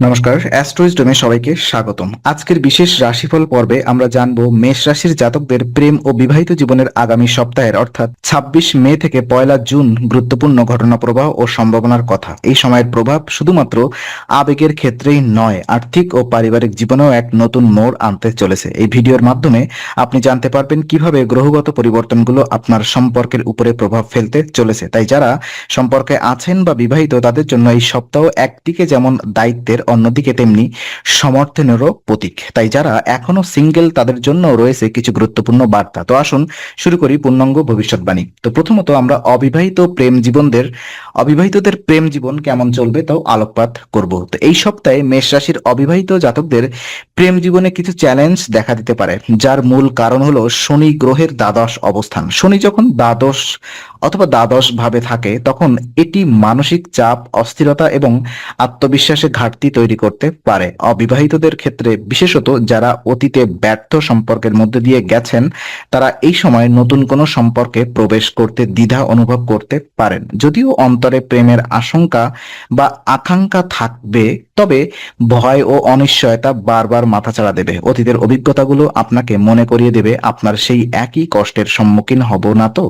নমস্কার, অ্যাস্ট্রোইজডমে সবাইকে স্বাগতম। আজকের বিশেষ রাশিফল পর্বে আমরা জানব মেষ রাশির জাতকদের প্রেম ও বিবাহিত জীবনের আগামী সপ্তাহের, অর্থাৎ ছাব্বিশ মে থেকে পয়লা জুন গুরুত্বপূর্ণ ঘটনা প্রবাহ ও সম্ভাবনার কথা। এই সময়ের প্রভাব শুধুমাত্র আবেগের ক্ষেত্রেই নয়, আর্থিক ও পারিবারিক জীবনেও এক নতুন মোড় আনতে চলেছে। এই ভিডিওর মাধ্যমে আপনি জানতে পারবেন কীভাবে গ্রহগত পরিবর্তনগুলো আপনার সম্পর্কের উপরে প্রভাব ফেলতে চলেছে। তাই যারা সম্পর্কে আছেন বা বিবাহিত, তাদের জন্য এই সপ্তাহ একদিকে যেমন দায়িত্বের অন্যদিকে তেমনি সমর্থনেরও প্রতীক। তাই যারা এখনও সিঙ্গেল তাদের জন্য রয়েছে কিছু গুরুত্বপূর্ণ বার্তা। তো আসুন শুরু করি পূর্ণাঙ্গ ভবিষ্যৎবাণী। তো প্রথমত আমরা অবিবাহিত প্রেম জীবনদের অবিবাহিতদের প্রেম জীবন কেমন চলবে তাও আলোকপাত করব। তো এই সপ্তাহে মেষ রাশির অবিবাহিত জাতকদের প্রেম জীবনে কিছু চ্যালেঞ্জ দেখা দিতে পারে। যার মূল কারণ হলো শনি গ্রহের দ্বাদশ অবস্থান। শনি যখন দ্বাদশ অথবা দ্বাদশ ভাবে থাকে, তখন এটি মানসিক চাপ, অস্থিরতা এবং আত্মবিশ্বাসে ঘাটতি তৈরি করতে পারে। অবিবাহিতদের ক্ষেত্রে, বিশেষত যারা অতীতে ব্যর্থ সম্পর্কের মধ্যে দিয়ে গেছেন, তারা এই সময় নতুন কোনো সম্পর্কে প্রবেশ করতে দ্বিধা অনুভব করতে পারেন। যদিও অন্তরে প্রেমের আশঙ্কা বা আকাঙ্ক্ষা থাকবে তবে ভয় ও অনিশ্চয়তা বারবার মাথাচাড়া দেবে। অতীতের অভিজ্ঞতাগুলো আপনাকে মনে করিয়ে দেবে, আপনার সেই একই কষ্টের সম্মুখীন হব না তো।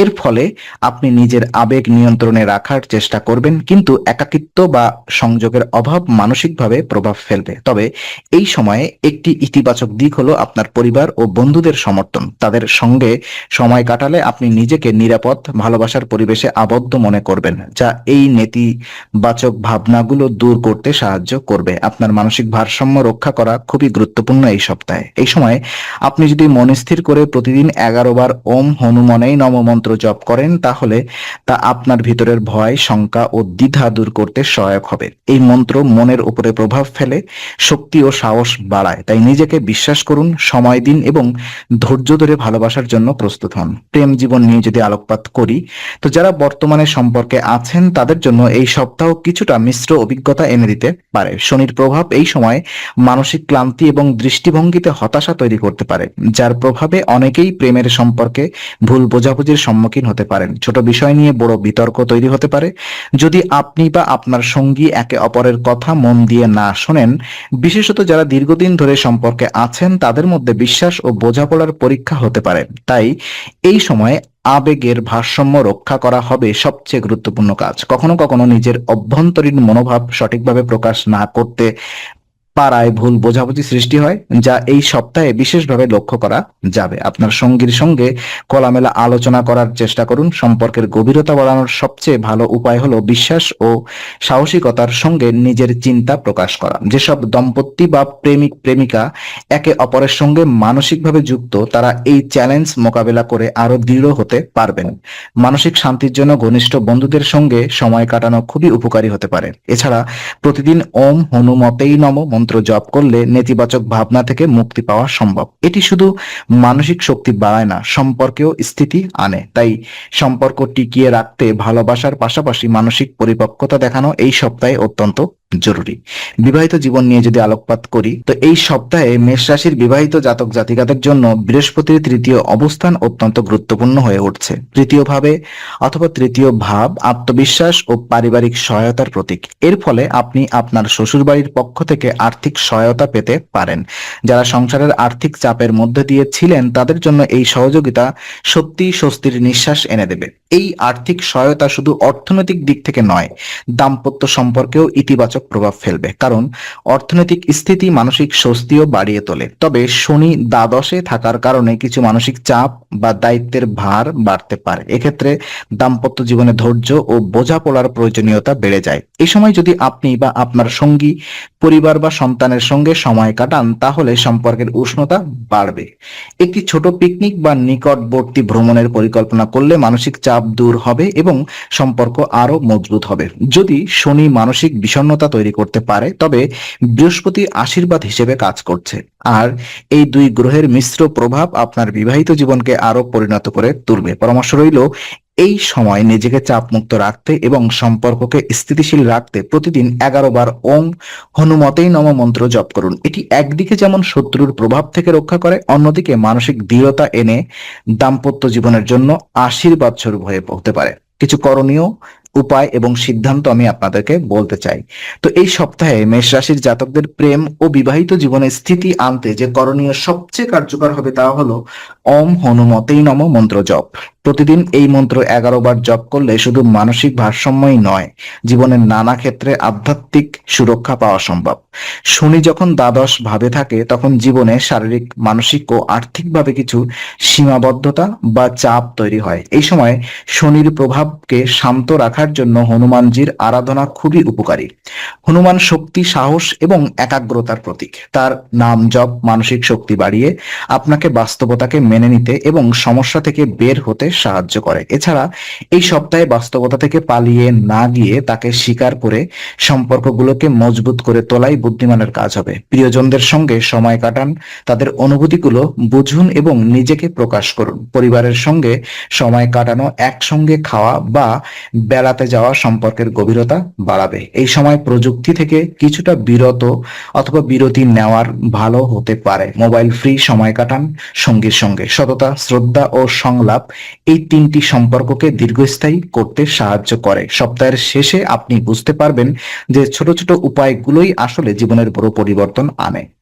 এর ফলে আপনি নিজের আবেগ নিয়ন্ত্রণে রাখার চেষ্টা করবেন, কিন্তু একাকিত্ব বা সংযোগের অভাব মানসিকভাবে প্রভাব ফেলবে। তবে এই সময়ে একটি ইতিবাচক দিক হলো আপনার পরিবার ও বন্ধুদের সমর্থন। তাদের সঙ্গে সময় কাটালে আপনি নিজেকে নিরাপদ, ভালোবাসার পরিবেশে আবদ্ধ মনে করবেন, যা এই নেতিবাচক ভাবনাগুলো দূর করতে সাহায্য করবে। আপনার মানসিক ভারসাম্য রক্ষা করা খুবই গুরুত্বপূর্ণ এই সপ্তাহে। এই সময় আপনি যদি মন স্থির করে প্রতিদিন এগারো বার ওম হনুমনেই নম মন্ত্র জপ করেন, তাহলে তা আপনার ভিতরের ভয়, শঙ্কা ও দ্বিধা দূর করতে সহায়ক হবে। এই মন্ত্র মনের উপরে প্রভাব ফেলে, শক্তি ও সাহস বাড়ায়। তাই নিজেকে বিশ্বাস করুন, সময় দিন এবং ধৈর্য ধরে ভালোবাসার জন্য প্রস্তুত হন। প্রেম জীবন নিয়ে যদি আলোকপাত করি, তো যারা বর্তমানে সম্পর্কে আছেন, তাদের জন্য এই সপ্তাহ কিছুটা মিশ্র অভিজ্ঞতা এনে দিতে পারে। শনির প্রভাব এই সময় মানসিক ক্লান্তি এবং দৃষ্টিভঙ্গিতে হতাশা তৈরি করতে পারে, যার প্রভাবে অনেকেই প্রেমের সম্পর্কে ভুল বোঝাবুঝির সম্মুখীন হতে পারেন। ছোট বিষয় নিয়ে বড় বিতর্ক তৈরি হতে পারে। যদি আপনি বা আপনার সঙ্গী একে অপরের কথা মন দিয়ে না শোনেন, বিশেষত যারা দীর্ঘদিন ধরে সম্পর্কে আছেন, তাদের মধ্যে বিশ্বাস ও বোঝাপড়ার পরীক্ষা হতে পারে। তাই এই সময়ে আবেগের ভারসাম্য রক্ষা করা হবে সবচেয়ে গুরুত্বপূর্ণ কাজ। কখনো কখনো নিজের অভ্যন্তরীণ মনোভাব সঠিকভাবে প্রকাশ না করতে পাড়ায় ভুল বোঝাবুঝি সৃষ্টি হয়, যা এই সপ্তাহে বিশেষভাবে লক্ষ্য করা যাবে। আপনার সঙ্গীর সঙ্গে খোলামেলা আলোচনা করার চেষ্টা করুন। সম্পর্কের গভীরতা বাড়ানোর সবচেয়ে ভালো উপায় হলো বিশ্বাস ও সাহসিকতার সঙ্গে নিজের চিন্তা প্রকাশ করা। যেসব দম্পতি বা প্রেমিক প্রেমিকা একে অপরের সঙ্গে মানসিকভাবে যুক্ত, তারা এই চ্যালেঞ্জ মোকাবেলা করে আরও দৃঢ় হতে পারবেন। মানসিক শান্তির জন্য ঘনিষ্ঠ বন্ধুদের সঙ্গে সময় কাটানো খুবই উপকারী হতে পারে। এছাড়া প্রতিদিন ওম হনুমতেই নম মন্ত্র জপ করলে নেতিবাচক ভাবনা থেকে মুক্তি পাওয়া সম্ভব। এটি শুধু মানসিক শক্তি বাড়ায় না, সম্পর্কেও স্থিতি আনে। তাই সম্পর্ক টিকিয়ে রাখতে ভালোবাসার পাশাপাশি মানসিক পরিপক্কতা দেখানো এই সপ্তাহে অত্যন্ত জরুরি। বিবাহিত জীবন নিয়ে যদি আলোকপাত করি, তো এই সপ্তাহে মেষ রাশির বিবাহিত জাতক জাতিকাদের জন্য বৃহস্পতির তৃতীয় অবস্থান অত্যন্ত গুরুত্বপূর্ণ হয়ে উঠছে। তৃতীয় ভাবে অথবা তৃতীয় ভাব আত্মবিশ্বাস ও পারিবারিক সহায়তার প্রতীক। এর ফলে আপনি আপনার শ্বশুরবাড়ির পক্ষ থেকে আর্থিক সহায়তা পেতে পারেন। যারা সংসারের আর্থিক চাপের মধ্যে দিয়ে ছিলেন, তাদের জন্য এই সহযোগিতা সত্যি স্বস্তির নিঃশ্বাস এনে দেবে। এই আর্থিক সহায়তা শুধু অর্থনৈতিক দিক থেকে নয়, দাম্পত্য সম্পর্কেও ইতিবাচক প্রভাব ফেলবে, কারণ অর্থনৈতিক স্থিতি মানসিক স্বস্তিও বাড়িয়ে তোলে। তবে শনি দ্বাদশে থাকার কারণে কিছু মানসিক চাপ বা দায়িত্বের ভার বাড়তে পারে। এক্ষেত্রে দাম্পত্য জীবনে ধৈর্য ও বোঝাপড়ার প্রয়োজনীয়তা বেড়ে যায়। এই সময় যদি আপনি বা আপনার সঙ্গী, পরিবার বা সন্তানের সঙ্গে সময় কাটান, তাহলে সম্পর্কের উষ্ণতা বাড়বে। একটি ছোট পিকনিক বা নিকটবর্তী ভ্রমণের পরিকল্পনা করলে মানসিক চাপ দূর হবে এবং সম্পর্ক আরও মজবুত হবে। যদি শনি মানসিক বিষণ্ণতা তৈরি করতে পারে, তবে বৃহস্পতি আশীর্বাদ হিসেবে কাজ করছে। আর এই দুই গ্রহের মিশ্র প্রভাব আপনার বিবাহিত জীবনকে আরও পরিণত করে তুলবে। পরামর্শ রইল, এই সময় নিজেকে চাপমুক্ত রাখতে এবং সম্পর্ককে স্থিতিশীল রাখতে প্রতিদিন এগারো বার ওম, হনুমতেই নম মন্ত্র জপ করুন। এটি একদিকে যেমন শত্রুর প্রভাব থেকে রক্ষা করে, অন্যদিকে মানসিক দৃঢ়তা এনে দাম্পত্য জীবনের জন্য আশীর্বাদ স্বরূপ হয়ে হতে পারে। কিছু করণীয় উপায় এবং সিদ্ধান্ত আমি আপনাদেরকে বলতে চাই। তো এই সপ্তাহে মেষ রাশির জাতকদের প্রেম ও বিবাহিত জীবনে স্থিতি আনতে যে করণীয় সবচেয়ে কার্যকর হবে তা হলো ওম হনুমতেই নম মন্ত্র জপ। প্রতিদিন এই মন্ত্র এগারো বার জপ করলে শুধু মানসিক ভারসাম্যই নয় জীবনের নানা ক্ষেত্রে আধ্যাত্মিক সুরক্ষা পাওয়া সম্ভব। শনি যখন দ্বাদশ ভাবে থাকে, তখন জীবনে শারীরিক, মানসিক ও আর্থিকভাবে কিছু সীমাবদ্ধতা বা চাপ তৈরি হয়। এই সময় শনির প্রভাবকে শান্ত রাখার জন্য হনুমানজির আরাধনা খুবই উপকারী। হনুমান শক্তি, সাহস এবং একাগ্রতার প্রতীক। তার নাম জপ, মানসিক শক্তি বাড়িয়ে আপনাকে বাস্তবতাকে মেনে নিতে এবং সমস্যা থেকে বের হতে সাহায্য করে। এছাড়া এই সপ্তাহে বাস্তবতা থেকে পালিয়ে না গিয়ে তাকে স্বীকার করে সম্পর্কগুলোকে মজবুত করে তোলাই বুদ্ধিমানের কাজ হবে। প্রিয়জনদের সঙ্গে সময় কাটান, তাদের অনুভূতিগুলো বুঝুন এবং নিজেকে প্রকাশ করুন। পরিবারের সঙ্গে সময় কাটানো, একসঙ্গে খাওয়া বা বেড়াতে যাওয়া সম্পর্কের গভীরতা বাড়াবে। এই সময় প্রযুক্তি থেকে কিছুটা বিরত অথবা বিরতি নেওয়ার ভালো হতে পারে। মোবাইল ফ্রি সময় কাটান সঙ্গীর সঙ্গে। সততা, শ্রদ্ধা ও সংলাপ এই তিনটি সম্পর্ককে দীর্ঘস্থায়ী করতে সাহায্য করে। সপ্তাহের শেষে আপনি বুঝতে পারবেন যে ছোট ছোট উপায়গুলোই আসলে জীবনের বড় পরিবর্তন আনে।